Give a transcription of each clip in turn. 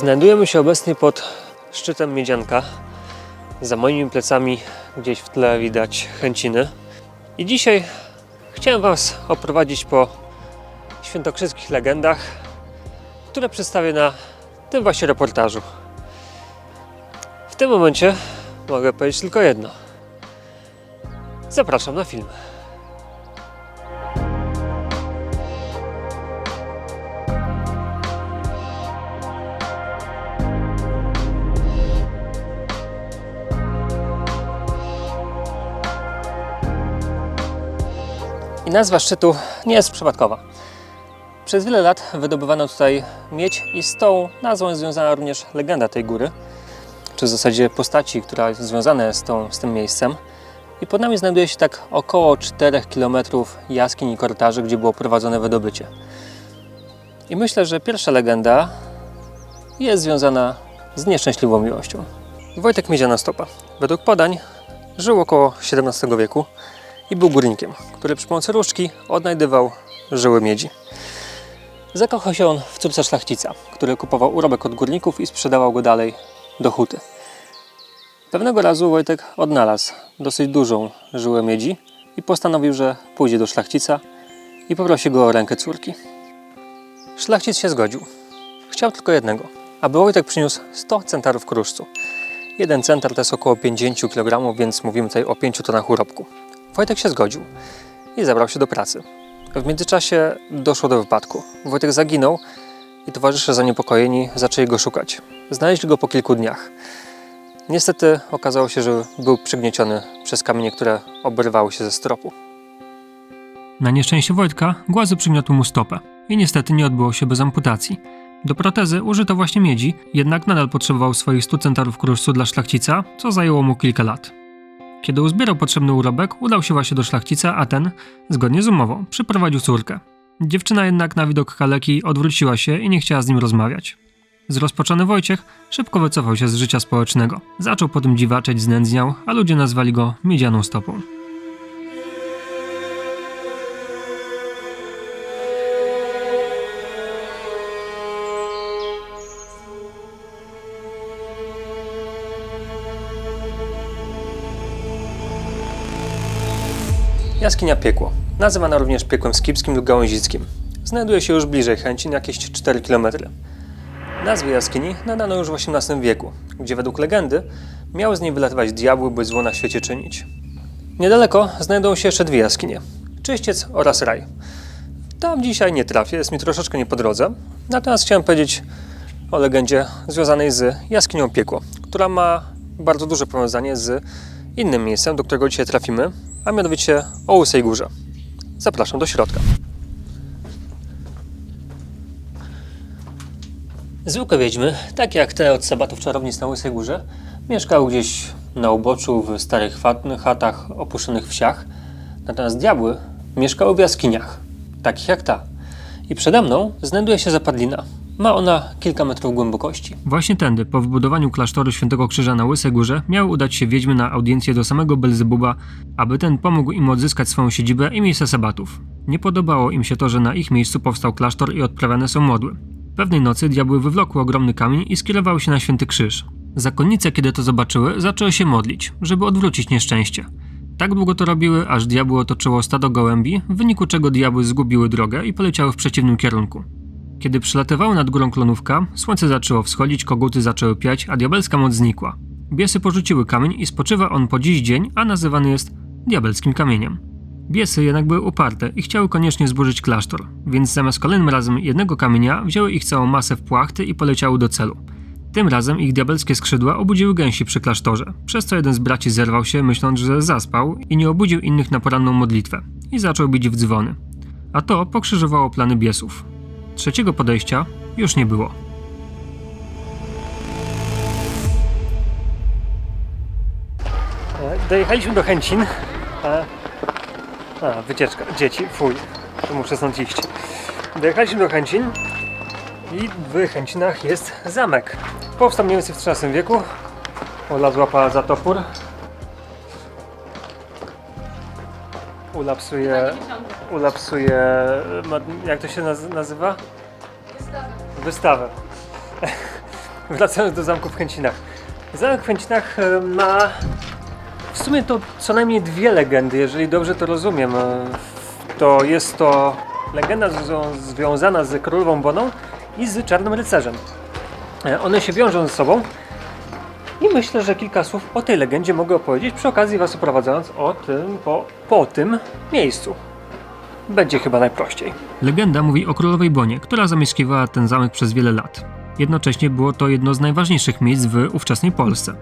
Znajdujemy się obecnie pod szczytem Miedzianka. Za moimi plecami gdzieś w tle widać Chęciny. I dzisiaj chciałem Was oprowadzić po świętokrzyskich legendach, które przedstawię na tym właśnie reportażu. W tym momencie mogę powiedzieć tylko jedno. Zapraszam na film. Nazwa szczytu nie jest przypadkowa. Przez wiele lat wydobywano tutaj miedź i z tą nazwą jest związana również legenda tej góry, czy w zasadzie postaci, która jest związana z, tą, z tym miejscem. I pod nami znajduje się tak około 4 km jaskiń i korytarzy, gdzie było prowadzone wydobycie. I myślę, że pierwsza legenda jest związana z nieszczęśliwą miłością. Wojtek Miedziana Stopa, według podań, żył około XVII wieku i był górnikiem, który przy pomocy różdżki odnajdywał żyły miedzi. Zakochał się on w córce szlachcica, który kupował urobek od górników i sprzedawał go dalej do huty. Pewnego razu Wojtek odnalazł dosyć dużą żyłę miedzi i postanowił, że pójdzie do szlachcica i poprosi go o rękę córki. Szlachcic się zgodził. Chciał tylko jednego, aby Wojtek przyniósł 100 centarów kruszcu. Jeden centar to jest około 50 kg, więc mówimy tutaj o 5 tonach urobku. Wojtek się zgodził i zabrał się do pracy. W międzyczasie doszło do wypadku. Wojtek zaginął i towarzysze zaniepokojeni zaczęli go szukać. Znaleźli go po kilku dniach. Niestety okazało się, że był przygnieciony przez kamienie, które obrywały się ze stropu. Na nieszczęście Wojtka głazy przygniotły mu stopę i niestety nie odbyło się bez amputacji. Do protezy użyto właśnie miedzi, jednak nadal potrzebował swoich 100 centarów kruszcu dla szlachcica, co zajęło mu kilka lat. Kiedy uzbierał potrzebny urobek, udał się właśnie do szlachcica, a ten, zgodnie z umową, przyprowadził córkę. Dziewczyna jednak na widok kaleki odwróciła się i nie chciała z nim rozmawiać. Zrozpaczony Wojciech szybko wycofał się z życia społecznego. Zaczął potem dziwaczeć, znędzniał, a ludzie nazwali go miedzianą stopą. Jaskinia Piekło, nazywana również Piekłem Skipskim lub Gałęzickim. Znajduje się już bliżej Chęcin, jakieś 4 km. Nazwę jaskini nadano już w XVIII wieku, gdzie według legendy miały z niej wylatywać diabły, by zło na świecie czynić. Niedaleko znajdują się jeszcze dwie jaskinie, Czyściec oraz Raj. Tam dzisiaj nie trafię, jest mi troszeczkę nie po drodze, natomiast chciałem powiedzieć o legendzie związanej z jaskinią Piekło, która ma bardzo duże powiązanie z innym miejscem, do którego dzisiaj trafimy, a mianowicie o Łysej Górze. Zapraszam do środka. Zwykłe wiedźmy, takie jak te od sabatów czarownic na Łysej Górze, mieszkały gdzieś na uboczu, w starych chat- chatach, opuszczonych wsiach. Natomiast diabły mieszkały w jaskiniach, takich jak ta. I przede mną znajduje się zapadlina. Ma ona kilka metrów głębokości. Właśnie tędy, po wybudowaniu klasztoru Świętego Krzyża na Łysej Górze, miały udać się wiedźmy na audiencję do samego Belzebuba, aby ten pomógł im odzyskać swoją siedzibę i miejsce sabatów. Nie podobało im się to, że na ich miejscu powstał klasztor i odprawiane są modły. Pewnej nocy diabły wywlokły ogromny kamień i skierowały się na Święty Krzyż. Zakonnice, kiedy to zobaczyły, zaczęły się modlić, żeby odwrócić nieszczęście. Tak długo to robiły, aż diabły otoczyło stado gołębi, w wyniku czego diabły zgubiły drogę i poleciały w przeciwnym kierunku. Kiedy przelatywały nad górą klonówka, słońce zaczęło wschodzić, koguty zaczęły piać, a diabelska moc znikła. Biesy porzuciły kamień i spoczywa on po dziś dzień, a nazywany jest diabelskim kamieniem. Biesy jednak były uparte i chciały koniecznie zburzyć klasztor, więc zamiast kolejnym razem jednego kamienia wzięły ich całą masę w płachty i poleciały do celu. Tym razem ich diabelskie skrzydła obudziły gęsi przy klasztorze, przez co jeden z braci zerwał się, myśląc, że zaspał i nie obudził innych na poranną modlitwę i zaczął bić w dzwony. A to pokrzyżowało plany biesów. Trzeciego podejścia już nie było. E, Dojechaliśmy do Chęcin. A, a wycieczka, dzieci, fuj, to muszę stąd iść. Dojechaliśmy do Chęcin i w Chęcinach jest zamek. Powstał mniej więcej w XIII wieku. Ola złapała za topór. Ula psuje, Ula psuje, ma- jak to się naz- nazywa? Wystawę. wracając do zamku w Chęcinach. Zamek w Chęcinach e, ma w sumie to co najmniej dwie legendy, jeżeli dobrze to rozumiem. E, To jest to legenda zwią- związana z królową Boną i z Czarnym Rycerzem. E, One się wiążą ze sobą i myślę, że kilka słów o tej legendzie mogę opowiedzieć, przy okazji Was oprowadzając o tym, po, po tym miejscu. Będzie chyba najprościej. Legenda mówi o królowej Bonie, która zamieszkiwała ten zamek przez wiele lat. Jednocześnie było to jedno z najważniejszych miejsc w ówczesnej Polsce.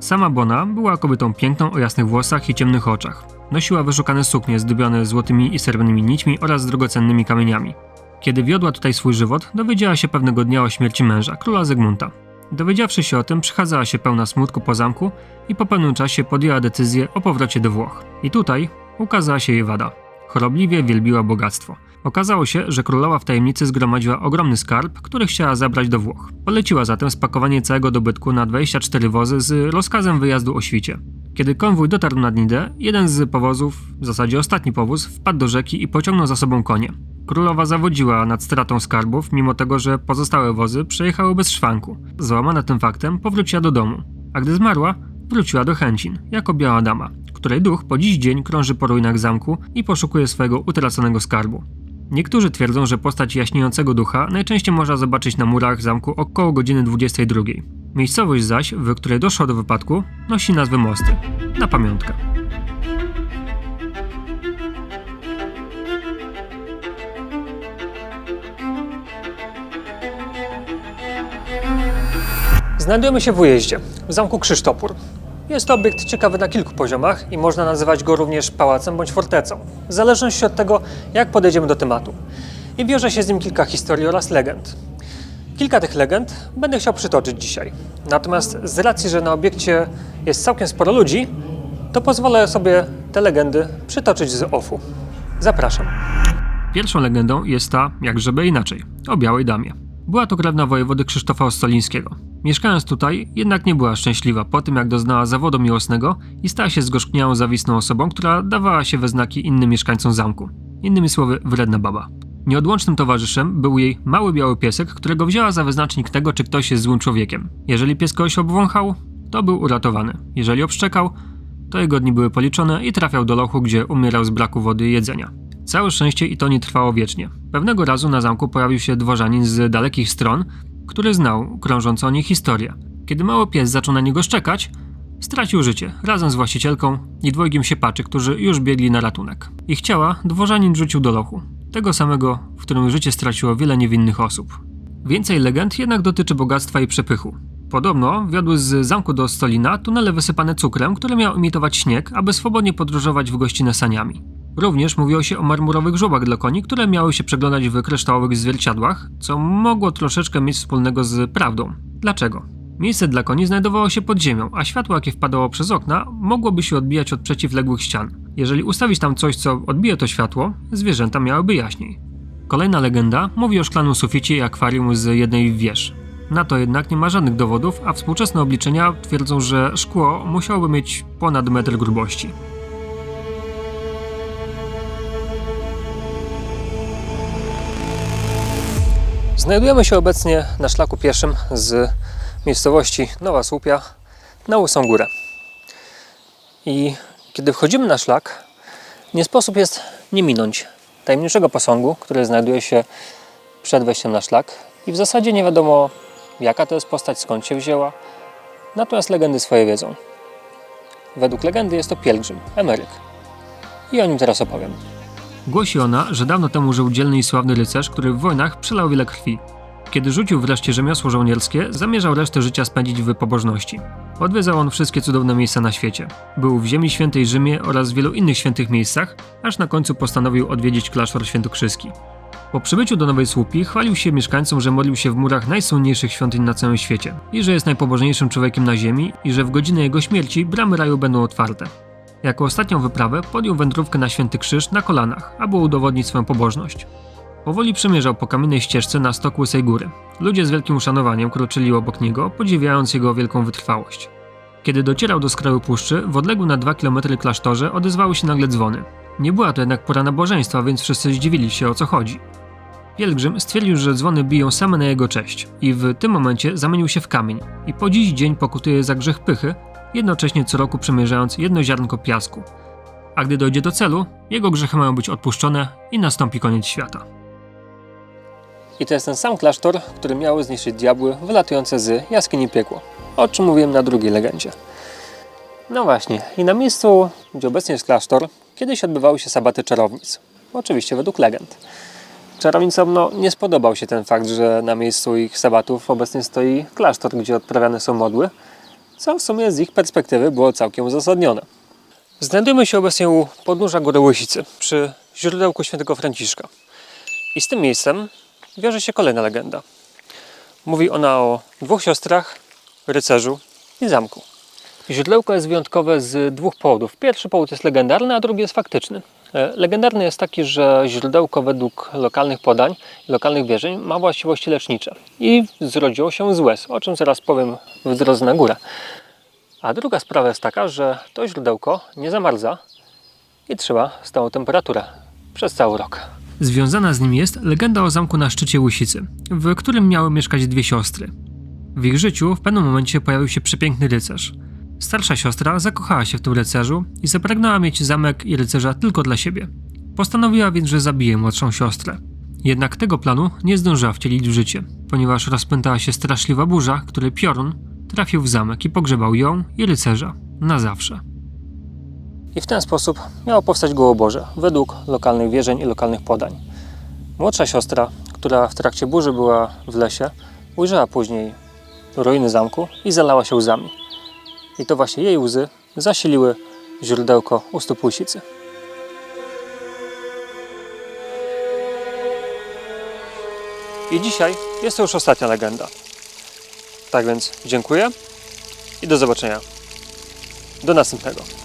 Sama Bona była kobietą piękną o jasnych włosach i ciemnych oczach. Nosiła wyszukane suknie zdobione złotymi i srebrnymi nićmi oraz drogocennymi kamieniami. Kiedy wiodła tutaj swój żywot, dowiedziała się pewnego dnia o śmierci męża, króla Zygmunta. Dowiedziawszy się o tym, przechadzała się pełna smutku po zamku i po pewnym czasie podjęła decyzję o powrocie do Włoch. I tutaj ukazała się jej wada. Chorobliwie wielbiła bogactwo. Okazało się, że królowa w tajemnicy zgromadziła ogromny skarb, który chciała zabrać do Włoch. Poleciła zatem spakowanie całego dobytku na 24 wozy z rozkazem wyjazdu o świcie. Kiedy konwój dotarł nad Nidę, jeden z powozów, w zasadzie ostatni powóz, wpadł do rzeki i pociągnął za sobą konie. Królowa zawodziła nad stratą skarbów, mimo tego, że pozostałe wozy przejechały bez szwanku. Załamana tym faktem, powróciła do domu. A gdy zmarła, wróciła do Chęcin, jako biała dama, której duch po dziś dzień krąży po ruinach zamku i poszukuje swojego utraconego skarbu. Niektórzy twierdzą, że postać jaśniejącego ducha najczęściej można zobaczyć na murach zamku około godziny 22. Miejscowość zaś, w której doszło do wypadku, nosi nazwę Mosty. Na pamiątkę. Znajdujemy się w ujeździe, w zamku Krzysztopór. Jest to obiekt ciekawy na kilku poziomach i można nazywać go również pałacem bądź fortecą, w zależności od tego, jak podejdziemy do tematu. I wiąże się z nim kilka historii oraz legend. Kilka tych legend będę chciał przytoczyć dzisiaj. Natomiast z racji, że na obiekcie jest całkiem sporo ludzi, to pozwolę sobie te legendy przytoczyć z OFU. Zapraszam. Pierwszą legendą jest ta, jak żeby inaczej, o Białej Damie. Była to krewna wojewody Krzysztofa Ostolińskiego. Mieszkając tutaj, jednak nie była szczęśliwa po tym, jak doznała zawodu miłosnego i stała się zgorzkniałą, zawistną osobą, która dawała się we znaki innym mieszkańcom zamku. Innymi słowy, wredna baba. Nieodłącznym towarzyszem był jej mały biały piesek, którego wzięła za wyznacznik tego, czy ktoś jest złym człowiekiem. Jeżeli pies kogoś obwąchał, to był uratowany. Jeżeli obszczekał, to jego dni były policzone i trafiał do lochu, gdzie umierał z braku wody i jedzenia. Całe szczęście i to nie trwało wiecznie. Pewnego razu na zamku pojawił się dworzanin z dalekich stron, który znał krążącą o niej historię. Kiedy mały pies zaczął na niego szczekać, stracił życie razem z właścicielką i dwojgiem siepaczy, którzy już biegli na ratunek. Ich ciała dworzanin rzucił do lochu, tego samego, w którym życie straciło wiele niewinnych osób. Więcej legend jednak dotyczy bogactwa i przepychu. Podobno wiodły z zamku do Stolina tunele wysypane cukrem, który miał imitować śnieg, aby swobodnie podróżować w gościnę saniami. Również mówiło się o marmurowych żłobach dla koni, które miały się przeglądać w kryształowych zwierciadłach, co mogło troszeczkę mieć wspólnego z prawdą. Dlaczego? Miejsce dla koni znajdowało się pod ziemią, a światło, jakie wpadało przez okna, mogłoby się odbijać od przeciwległych ścian. Jeżeli ustawić tam coś, co odbije to światło, zwierzęta miałyby jaśniej. Kolejna legenda mówi o szklanym suficie i akwarium z jednej wież. Na to jednak nie ma żadnych dowodów, a współczesne obliczenia twierdzą, że szkło musiałoby mieć ponad metr grubości. Znajdujemy się obecnie na szlaku pieszym z miejscowości Nowa Słupia na Łysą Górę. I kiedy wchodzimy na szlak, nie sposób jest nie minąć tajemniczego posągu, który znajduje się przed wejściem na szlak i w zasadzie nie wiadomo jaka to jest postać, skąd się wzięła, natomiast legendy swoje wiedzą. Według legendy jest to pielgrzym, emeryk. I o nim teraz opowiem. Głosi ona, że dawno temu żył dzielny i sławny rycerz, który w wojnach przelał wiele krwi. Kiedy rzucił wreszcie rzemiosło żołnierskie, zamierzał resztę życia spędzić w pobożności. Odwiedzał on wszystkie cudowne miejsca na świecie. Był w Ziemi Świętej Rzymie oraz wielu innych świętych miejscach, aż na końcu postanowił odwiedzić klasztor świętokrzyski. Po przybyciu do Nowej Słupii chwalił się mieszkańcom, że modlił się w murach najsłynniejszych świątyń na całym świecie i że jest najpobożniejszym człowiekiem na ziemi i że w godzinę jego śmierci bramy raju będą otwarte. Jako ostatnią wyprawę podjął wędrówkę na Święty Krzyż na kolanach, aby udowodnić swoją pobożność. Powoli przemierzał po kamiennej ścieżce na stok Łysej Góry. Ludzie z wielkim uszanowaniem kroczyli obok niego, podziwiając jego wielką wytrwałość. Kiedy docierał do skraju puszczy, w odległym na 2 km klasztorze odezwały się nagle dzwony. Nie była to jednak pora nabożeństwa, więc wszyscy zdziwili się o co chodzi. Pielgrzym stwierdził, że dzwony biją same na jego cześć i w tym momencie zamienił się w kamień i po dziś dzień pokutuje za grzech pychy, jednocześnie co roku przemierzając jedno ziarnko piasku. A gdy dojdzie do celu, jego grzechy mają być odpuszczone i nastąpi koniec świata. I to jest ten sam klasztor, który miały zniszczyć diabły wylatujące z jaskini piekło, o czym mówiłem na drugiej legendzie. No właśnie, i na miejscu, gdzie obecnie jest klasztor, kiedyś odbywały się sabaty czarownic. Oczywiście według legend. Czarownicom no, nie spodobał się ten fakt, że na miejscu ich sabatów obecnie stoi klasztor, gdzie odprawiane są modły, co w sumie z ich perspektywy było całkiem uzasadnione. Znajdujemy się obecnie u podnóża Góry Łysicy, przy źródełku świętego Franciszka. I z tym miejscem wiąże się kolejna legenda. Mówi ona o dwóch siostrach, rycerzu i zamku. Źródełko jest wyjątkowe z dwóch powodów. Pierwszy powód jest legendarny, a drugi jest faktyczny. E, Legendarny jest taki, że źródełko według lokalnych podań lokalnych wierzeń ma właściwości lecznicze i zrodziło się z łez, o czym zaraz powiem w drodze na górę. A druga sprawa jest taka, że to źródełko nie zamarza i trzyma stałą temperaturę przez cały rok. Związana z nim jest legenda o zamku na szczycie Łysicy, w którym miały mieszkać dwie siostry. W ich życiu w pewnym momencie pojawił się przepiękny rycerz. Starsza siostra zakochała się w tym rycerzu i zapragnęła mieć zamek i rycerza tylko dla siebie. Postanowiła więc, że zabije młodszą siostrę. Jednak tego planu nie zdążyła wcielić w życie, ponieważ rozpętała się straszliwa burza, której piorun trafił w zamek i pogrzebał ją i rycerza na zawsze. I w ten sposób miało powstać Gołoborze, według lokalnych wierzeń i lokalnych podań. Młodsza siostra, która w trakcie burzy była w lesie, ujrzała później ruiny zamku i zalała się łzami. I to właśnie jej łzy zasiliły źródełko u stóp Łysicy. I dzisiaj jest to już ostatnia legenda. Tak więc dziękuję i do zobaczenia. Do następnego.